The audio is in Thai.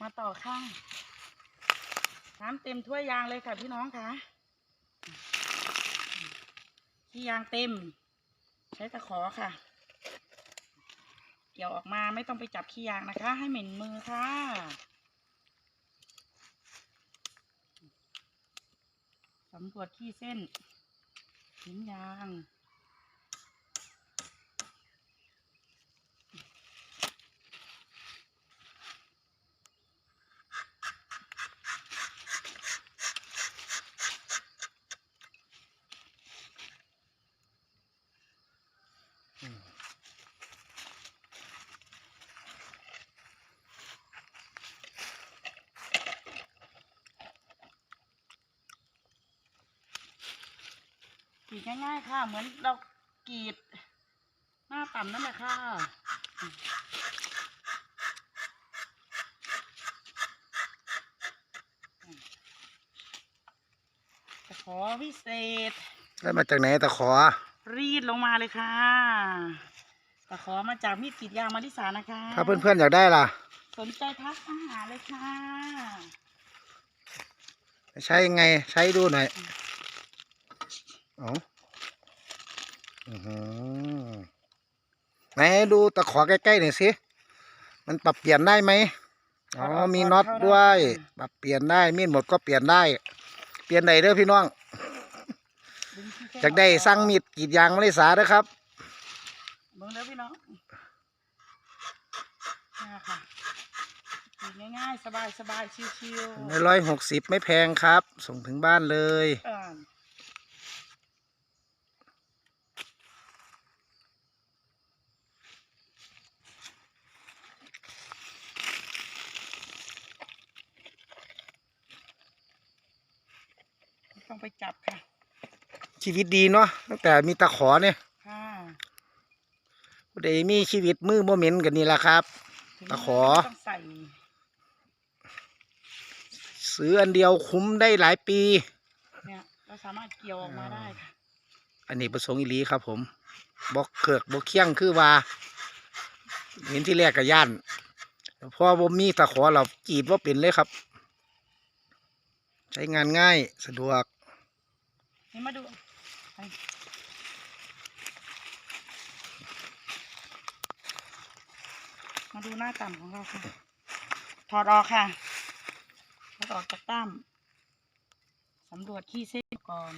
มาต่อข้าง น้ำเต็มถ้วยยางเลยค่ะพี่น้องค่ะที่ยางเต็ม ใช้ตะขอค่ะ เกี่ยวออกมาไม่ต้องไปจับขี้ยางนะคะ ให้เหม็นมือค่ะ สำรวจขี้เส้นหินยาง กรีดง่ายๆค่ะ เหมือนเรากรีด หน้าต่ำนั่นแหละค่ะตะขอพิเศษ ได้มาจากไหนตะขอ รีดลงมาเลยค่ะตะขอมาจากมีดกรีดยางมาริสานะคะ ถ้าเพื่อนๆอยากได้ล่ะ สนใจทักมาหาเลยค่ะ ใช้ยังไงใช้ดูหน่อย เอาอื้อหือไหนดูตะขอใกล้ๆหน่อยสิ มันปรับเปลี่ยนได้ไหมอ๋อ มีน็อตด้วย ปรับเปลี่ยนได้ มีดหมดก็เปลี่ยนได้ เปลี่ยนไหนเด้อพี่น้องดึงขี้เส้นอยากได้ออกสั่งมีดกรีดยางมาเลยสาเด้อครับเบิ่งเด้อพี่น้องนี่ค่ะกินง่ายๆ สบายสบายๆชิวในร้อยหกสิบไม่แพงครับ ส่งถึงบ้านเลยๆอ่า ต้องไปจับค่ะ ชีวิตดีเนาะตั้งแต่มีตะขอเนี่ยค่ะผู้ใดมีชีวิตมือโมเหม็นกันนี่แหละครับถึงตะขอไม่ต้องใส่ซื้ออันเดียวคุ้มได้หลายปี เนี่ยเราสามารถเกี่ยวออกมาได้ค่ะ อันนี้ประสงค์อีหลีครับ ผมบอกเขือกบอกเคียงคือว่า เห็นที่แรกกับย่านพอบ่มีตะขอเรากรีดว่าเป็นเลยครับ ใช้งานง่ายสะดวก นี่มาดูไปมาดูหน้าต่ำของเราค่ะ ถอดออกค่ะถอดออกจากตั้มสำรวจขี้เส้นก่อน